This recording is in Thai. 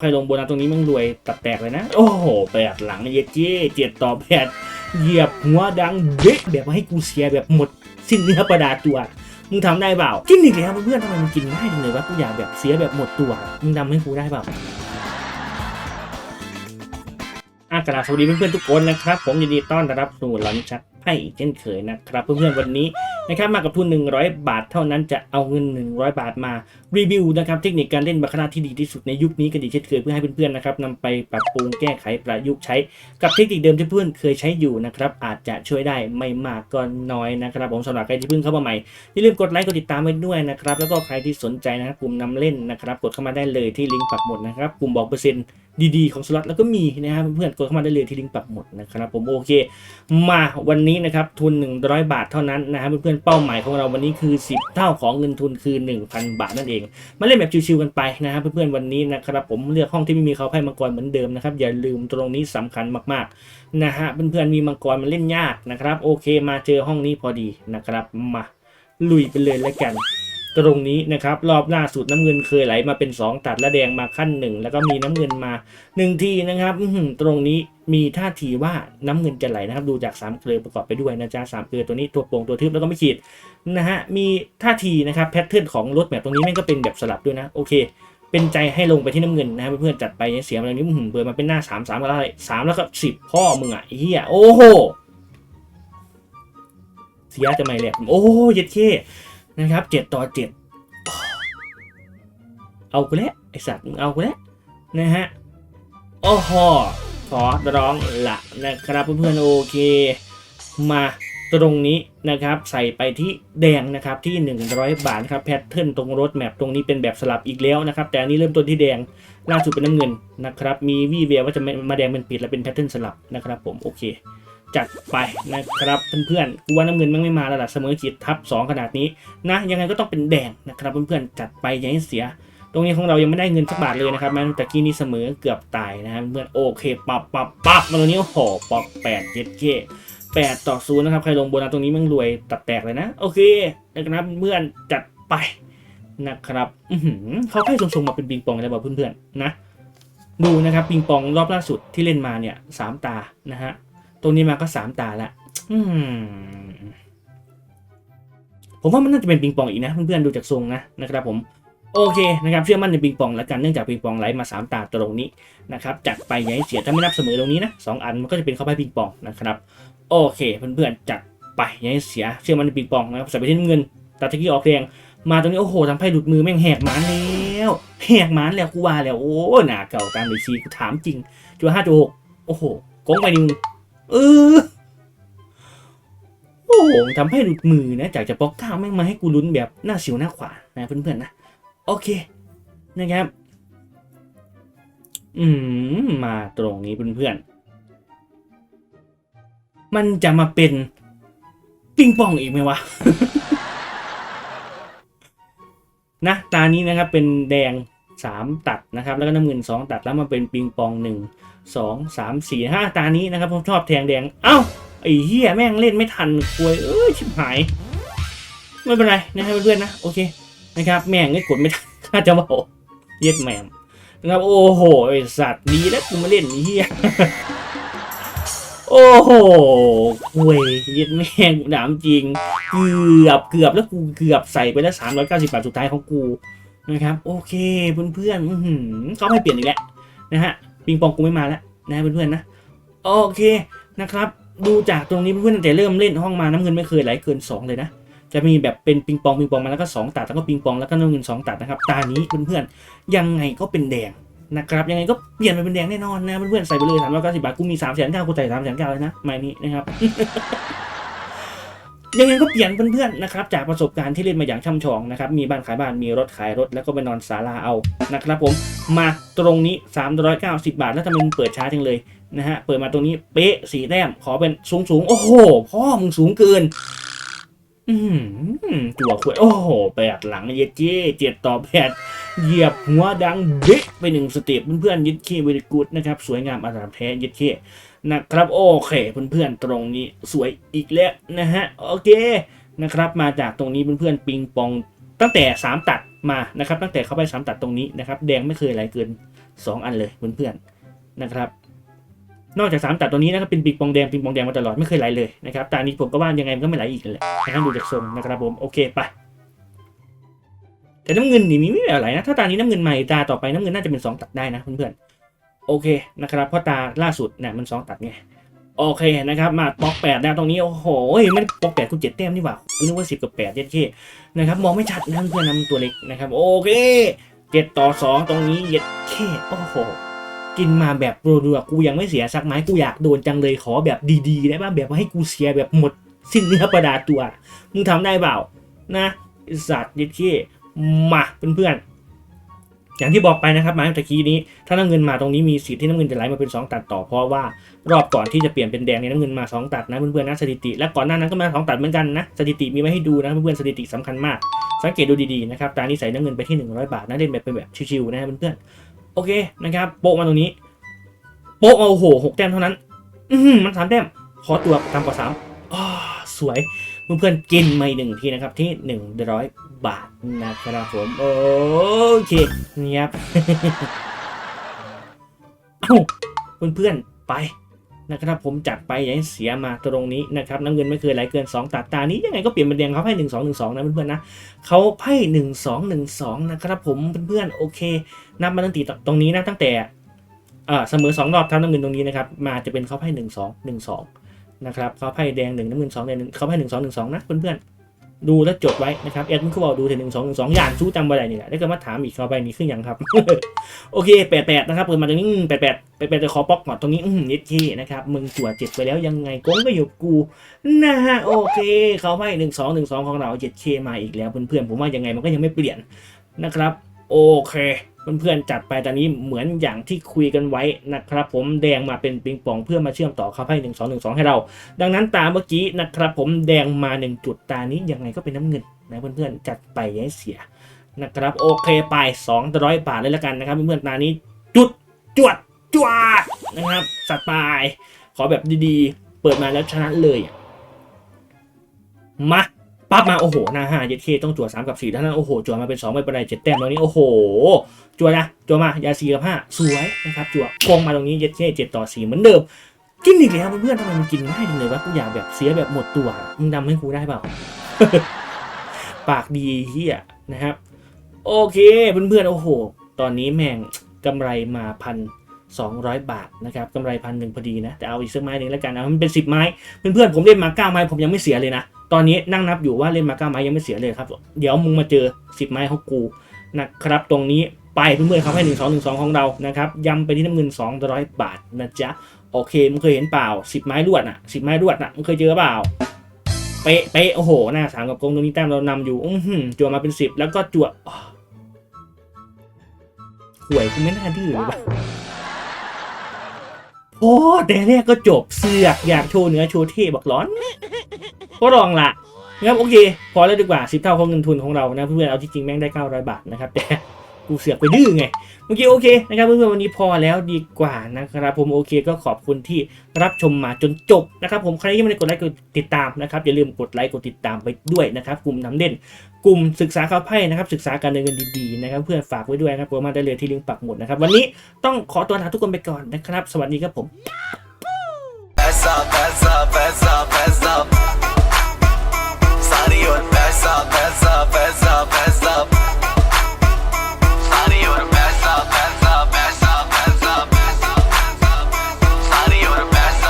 ใครลงโบนัสตรงนี้มึงรวยตับแตกเลยนะ โอ้โหแปดหลังเย็ดเจ้เจ็ดต่อแปดเหยียบหัวดังเบ๊ะแบบว่าให้กูเสียแบบหมดสิ้นเนื้อประดาตัวมึงทำได้เปล่ากินอีกแล้วเพื่อนทำไมมันกินง่ายจังเลยวะกูอยากแบบเสียแบบหมดตัวมึงทำให้กูได้เปล่าอากราบสวัสดีเพื่อนๆทุกคนนะครับ ผมยินดีต้อนรับสู่หลังชักไพ่อีกเช่นเคยนะครับ เพื่อนๆวันนี้ นะครับมากับทุน 100 บาทเท่านั้นจะเอาเงิน 100 บาทมารีวิวนะครับเทคนิคการเล่นบาคาร่าที่ดีที่สุดในยุคนี้กันอีกเช่นเคยเพื่อให้เพื่อนๆนะครับนำไปปรับปรุงแก้ไขประยุกต์ใช้ กับเทคนิคเดิมที่เพื่อนเคยใช้อยู่นะครับอาจจะช่วยได้ไม่มากก็น้อยนะครับผมสำหรับใครที่เพิ่งเข้ามาใหม่อย่าลืมกดไลค์กดติดตามไว้ด้วยนะครับแล้วก็ใครที่สนใจนะครับกลุ่มนำเล่นนะครับกดเข้ามาได้เลยที่ลิงก์ปักหมดนะครับกลุ่มบอกเปอร์เซ็นต์ดีๆของสล็อตแล้วก็มีนะครับเพื่อนๆกดเข้ามาได้เลยที่ลิงก์ปักหมดนะครับผมโอเค มาวันนี้นะครับทุน 100 บาทเท่านั้นนะครับเพื่อนเป้าหมายของเราวันนี้คือ 10 เท่าของเงินทุนคือ 1,000 บาทนั่นเอง มาเล่นแบบชิวๆกันไปนะครับเพื่อนๆวันนี้นะครับผมเลือกห้องที่ไม่มีเขาไพ่มังกรเหมือนเดิมนะครับอย่าลืมตรงนี้สำคัญมากๆนะฮะเพื่อนๆมีมังกรมันเล่นยากนะครับ โอเคมาเจอห้องนี้พอดีนะครับมาลุยไปเลยแล้วกัน ตรงนี้นะครับ รอบล่าสุดน้ำเงินเคยไหลมาเป็น 2 ตัดและแดงมาขั้นหนึ่งแล้วก็มีน้ำเงินมาหนึ่งทีนะครับตรงนี้มีท่าทีว่าน้ำเงินจะไหลนะครับ ดูจาก3ามเกลือประกอบไปด้วยนะจ๊ะสามเกลือตัวนี้ตัวโป่งตัวทึบแล้วก็ไม่ขีดนะฮะมีท่าทีนะครับแพทเทิร์นของรถแบบตรงนี้แม่งก็เป็นแบบสลับด้วยนะโอเคเป็นใจให้ลงไปที่น้ำเงินนะครับเพื่อนๆจัดไปเสียมาตรงนี้อื้อหือมาเป็นหน้า3 3แล้วอะไรสามแล้วก็สิบพ่อมึงอะไอ้เฮียโอ้โหเสียจะไม่แหลกโอ้เย็ดเค นะครับเจ็ดต่อเจ็ดเอากูแล้วไอสัตว์มึงเอากูแล้วนะฮะโอ้โหขอร้องละนะครับเพื่อนๆโอเค มาตรงนี้นะครับใส่ไปที่แดงนะครับที่ 100 บาทครับแพทเทิร์นตรงรถแมพตรงนี้เป็นแบบสลับอีกแล้วนะครับแต่อันนี้เริ่มต้นที่แดงล่าสุดเป็นน้ำเงินนะครับมีวี่แววว่าจะมาแดงเป็นปิดและเป็นแพทเทิร์นสลับนะครับผมโอเค จัดไปนะครับเพื่อนๆกูว่าน้ำเงินมันไม่มาแล้วล่ะเสมอขีดทับสองขนาดนี้นะ ยังไงก็ต้องเป็นแดงนะครับเพื่อนๆจัดไปอย่าให้เสีย ตรงนี้ของเรายังไม่ได้เงินสักบาทเลยนะครับแม้แต่กี้นี้เสมอเกือบตายนะครับเพื่อนโอเคปับปับปับมาตรงนี้โอ้โหปอกแปดเจ็ดเก้แปดต่อศูนย์นะครับใครลงโบนัสตรงนี้มึงรวยตัดแตกเลยนะ โอเคนะครับเพื่อนจัดไปนะครับอืเขาให้ทรงๆมาเป็นปิงปองเลยบอกเพื่อนๆนะดูนะครับปิงปองรอบล่าสุดที่เล่นมาเนี่ยสามตานะฮะ ตรงนี้มาก็สามตาละผมว่ามันน่าจะเป็นปิงปองอีกนะ เพื่อนๆดูจากทรงนะนะครับผมโอเคนะครับเชื่อมั่นในปิงปองแล้วกันเนื่องจากปิงปองไหลมา 3 ตาตรงนี้นะครับจัดไปอย่าให้เสียถ้าไม่นับเสมอตรงนี้นะสองอันมันก็จะเป็นเข้าไปปิงปองนะครับโอเคเพื่อนๆจัดไปอย่าให้เสียเชื่อมั่นในปิงปองนะครับใส่ไปที่น้ำเงินตาตะกี้ออกแดงมาตรงนี้โอ้โหทำไพ่หลุดมือแม่งแหกหมานแล้วแหกหมานแล้วกูว่าแล้วโอ้หนาเก่าตามเลยซีกูถามจริงจัวห้าจัวหกโอ้โหโกงไปนึง เออ โอ้โหทำให้หลุดมือนะจากจะปอกเก้าแม่งมาให้กูลุ้นแบบหน้าสิวหน้าขวานะเพื่อนๆนะโอเคนะครับ อืมมาตรงนี้เพื่อนๆมันจะมาเป็นปิงปองอีกไหมวะนะตานี้นะครับเป็นแดง สามตัดนะครับ แล้วก็น้ำเงินสองตัดแล้วมาเป็นปิงปองหนึ่งสองสามสี่ห้าตานี้นะครับผมชอบแทงแดง เอ้าไอ้เหี้ยแม่งเล่นไม่ทันควยเอ้ยชิบหาย ไม่เป็นไรนะครับเพื่อนๆนะ โอเคนะครับแม่งไม่กดไม่ทันข้าจะบอกเย็ดแมมนะครับโอ้โหไอสัตว์ดีแล้วกูมาเล่นนี้เฮียโอ้โหเว้ยเย็ดแม่งหนามจริง เกือบเกือบแล้วกูเกือบใส่ไปแล้วสามร้อยเก้าสิบบาทสุดท้ายของกู นะครับ โอเคเพื่อนๆอื้อหือเขาให้เปลี่ยนอีกแล้วนะฮะปิงปองกูไม่มาแล้วนะเพื่อนๆนะโอเคนะครับดูจากตรงนี้เพื่อนๆตั้งแต่เริ่มเล่นห้องมาน้ำเงินไม่เคยไหลเกินสองเลยนะจะมีแบบเป็นปิงปองปิงปองมาแล้วก็2ตัดแล้วก็ปิงปองแล้วก็น้ำเงิน 2 ตัดนะครับตานี้เพื่อนๆยังไงก็เป็นแดงนะครับยังไงก็เปลี่ยนไปเป็นแดงแน่นอนนะเพื่อนๆใส่ไปเลยสามร้อยเก้าสิบบาทกูมีสามแสนเก้ากูใส่สามแสนเก้าเลยนะไม่นี้นะครับ ยังไงก็เปลี่ยนเพื่อนๆนะครับจากประสบการณ์ที่เล่นมาอย่างช่ำชองนะครับมีบ้านขายบ้านมีรถขายรถแล้วก็ไปนอนศาลาเอานะครับผมมาตรงนี้ 390 บาท แล้วทำไมมึงเปิดช้าจังเลยนะฮะเปิดมาตรงนี้เป๊ะสีแต้มขอเป็นสูงสูงโอ้โหพ่อมึงสูงเกิน อืมจั่วขวดโอ้โหแปดหลังเย็ดเจ้เจ็ดต่อแปดเหยียบหัวดังเบ๊ะไปหนึ่งสเต็ปเพื่อนๆยึดเคเวริกูดนะครับสวยงามอาราแท้ยึดเค นะครับโอเคเพื่อนๆตรงนี้สวยอีกแล้วนะฮะโอเคนะครับมาจากตรงนี้เพื่อนๆปิงปองตั้งแต่ 3 ตัดมานะครับตั้งแต่เข้าไป 3 ตัดตรงนี้นะครับแดงไม่เคยไหลเกิน 2 อันเลยเพื่อนๆนะครับนอกจาก 3 ตัดตัวนี้นะครับเป็นปิงปองแดงปิงปองแดงมาตลอดไม่เคยไหลเลยนะครับต่อันนี้ผมก็ว่ายังไงมันก็ไม่ไหลอีกเลยนะครับดูจากทรงนะครับผมโอเคไปแต่น้ำเงินนี่มีไม่ไหลนะถ้าตานี้น้ำเงินใหม่ตาต่อไปน้ำเงินน่าจะเป็น 2 ตัดได้นะเพื่อนๆ โอเคนะครับเพราะตาล่าสุดเนี่ยมัน2ตัดไงโอเคนะครับมาปอกแปดแล้วตรงนี้โอ้โหไม่ได้ปอกแปดคุณเจ็ดแต้มนี่หว่าคุณนึกว่าสิบกับแปดเย็ดเคนะครับมองไม่ชัดนะเพื่อนๆนะมันตัวเล็กนะครับโอเคเจ็ดต่อสองตรงนี้เย็ดเคโอ้โหกินมาแบบรัวๆกูยังไม่เสียสักไม้กูอยากโดนจังเลยขอแบบดีๆได้ป่ะแบบให้กูเสียแบบหมดสิ้นเนื้อประดาตัวมึงทำได้เปล่านะสัตว์เย็ดขี้มาเพื่อนๆ อย่างที่บอกไปนะครับไม้ตะกี้นี้ ถ้าน้ำเงินมาตรงนี้มีสิทธิ์ที่น้ำเงินจะไหลมาเป็น 2 ตัดต่อเพราะว่ารอบก่อนที่จะเปลี่ยนเป็นแดงเนี่ยน้ำเงินมา 2 ตัดนะเพื่อนๆนะสถิติ และก่อนหน้านั้นก็มา 2 ตัดเหมือนกันนะสถิติมีไว้ให้ดูนะเพื่อนๆสถิติสำคัญมาก สังเกตดูดีๆนะครับตานี้ใส่น้ำเงินไปที่ 100 บาทนะเล่นแบบเป็นแบบชิวๆนะเพื่อนๆโอเคนะครับโปะมาตรงนี้โปะเอาโอ้โหหกแต้มเท่านั้น อือหือมันสามแต้มขอตัวตามกว่าสามอ๋อสวย เพื่อนๆกินมาอีกหนึ่งทีนะครับที่หนึ่งร้อยบาทนะครับผมโอเคนี่ครับเพื่อนๆไปนะครับผมจัดไปอย่าให้เสียมาตรงนี้นะครับน้ำเงินไม่เคยไหลเกิน 2 ตัดตานี้ยังไงก็เปลี่ยนเป็นแดงเขาไพ่หนึ่งสองหนึ่งสองนะเพื่อนๆนะเขาไพ่หนึ่งสองหนึ่งสองนะครับผมเพื่อนๆโอเคนับมาตั้งแต่ตรงนี้นะตั้งแต่เสมอสองรอบทับน้ำเงินตรงนี้นะครับมาจะเป็นเขาไพ่หนึ่งสองหนึ่งสอง นะครับเขาไพ่แดงหนึ่งน้ำเงินสองแดงหนึ่งเขาไพ่หนึ่งสองหนึ่งสองนะเพื่อนๆดูแล้วจดไว้นะครับแอดมินเขาบอกดูถึงหนึ่งสองหนึ่งสองอย่างสู้จำไว้ได้นี่แหละแล้วก็มาถามอีกเขาไปนี่ขึ้นยังครับ โอเคแปดแปดนะครับเปิดมาตรงนี้แปดแปดแปดแปดจะขอป๊อกก่อนตรงนี้อืมเย็ดเคนะครับมึงจั่วเจ็ดไปแล้วยังไงกงก็อยู่กูนะฮะโอเคเขาไพ่หนึ่งสองหนึ่งสองของเราเจ็ดเคมาอีกแล้วเพื่อนๆผมว่ายังไงมันก็ยังไม่เปลี่ยนนะครับโอเค เพื่อนๆจัดไปตอนนี้เหมือนอย่างที่คุยกันไว้นะครับ ผมแดงมาเป็นปิงปองเพื่อมาเชื่อมต่อเข้าให้หนึ่งสองหนึ่งสองให้เรา ดังนั้นตามเมื่อกี้นะครับ ผมแดงมาหนึ่งจุดตานี้ยังไงก็เป็นน้ำเงินนะเพื่อนๆจัดไปอย่าให้เสียนะครับโอเคไปสองร้อยบาทเลยแล้วกันนะครับเพื่อนๆตานี้จุดจวดจวดนะครับสัตว์ตายขอแบบดีๆ เปิดมาแล้วชนะเลยมา ปั๊บมาโอ้โหหน้าห้าเจ็ดเคต้องจั่วสามกับสี่ท่านั้นโอ้โหจั่วมาเป็นสองไม่เป็นไรเจ็ดแต้มตรงนี้โอ้โหจั่วนะจั่วมายาสี่กับห้าสวยนะครับจั่วโกงมาตรงนี้เจ็ดเคเจ็ดต่อสี่เหมือนเดิมกินอีกแล้วเพื่อนทำไมมันกินง่ายจังเลยวะกูอยากแบบเสียแบบหมดตัวมึงดำให้กูได้เปล่าปากดีเฮียนะครับ โอเคเพื่อนๆโอ้โห ตอนนี้แม่งกำไรมาพันสองร้อยบาทนะครับกำไรพันหนึ่งพอดีนะ แต่เอาอีกสักไม้หนึ่งแล้วกันเอามันเป็นสิบไม้ เพื่อนๆผมเล่นมาเก้าไม้ผมยังไม่เสียเลยนะ ตอนนี้นั่งนับอยู่ว่าเล่นมาเก้าไม้ยังไม่เสียเลยครับ เดี๋ยวมึงมาเจอสิบไม้ของกูนะครับตรงนี้ไปเพื่อนๆครับให้หนึ่งสองหนึ่งสองของเรานะครับย้ำไปที่น้ำเงินสองร้อยบาทนะจ๊ะโอเคมึงเคยเห็นเปล่าสิบไม้รวดอะสิบไม้รวดอะมึงเคยเจอเปล่าเป๊ะเป๊ะโอ้โหหน้าสามกับกงตรงนี้แต้มเรานำอยู่อือหือจั่วมาเป็นสิบแล้วก็จั่วหวยกูไม่น่าดื้อเลยวะโอ้แต่แรกก็จบเสือกอยากโชว์เนื้อโชว์เท่บักร้อน ก็ลองละนะครับโอเค พอแล้วดีกว่าสิบเท่าของเงินทุนของเรานะเพื่อนเอาจริงแม่งได้เก้าร้อยบาทนะครับแต่กูเสือกไปดื้อไงเมื่อกี้โอเคนะครับเพื่อนๆวันนี้พอแล้วดีกว่านะครับผมโอเคก็ขอบคุณที่รับชมมาจนจบนะครับผมใครที่ไม่ได้กดไลค์กดติดตามนะครับอย่าลืมกดไลค์กดติดตามไปด้วยนะครับกลุ่มน้ำเด่น กลุ่มศึกษาข้าวไพ่นะครับศึกษาการเงินดีๆนะครับเพื่อนฝากไว้ด้วยนะครับโปรมาได้เลยที่ลิงก์ปักหมุดนะครับวันนี้ต้องขอตัวลาทุกคนไปก่อนนะครับ สวัสดีครับผม Diyor Feza Feza Feza Feza Feza.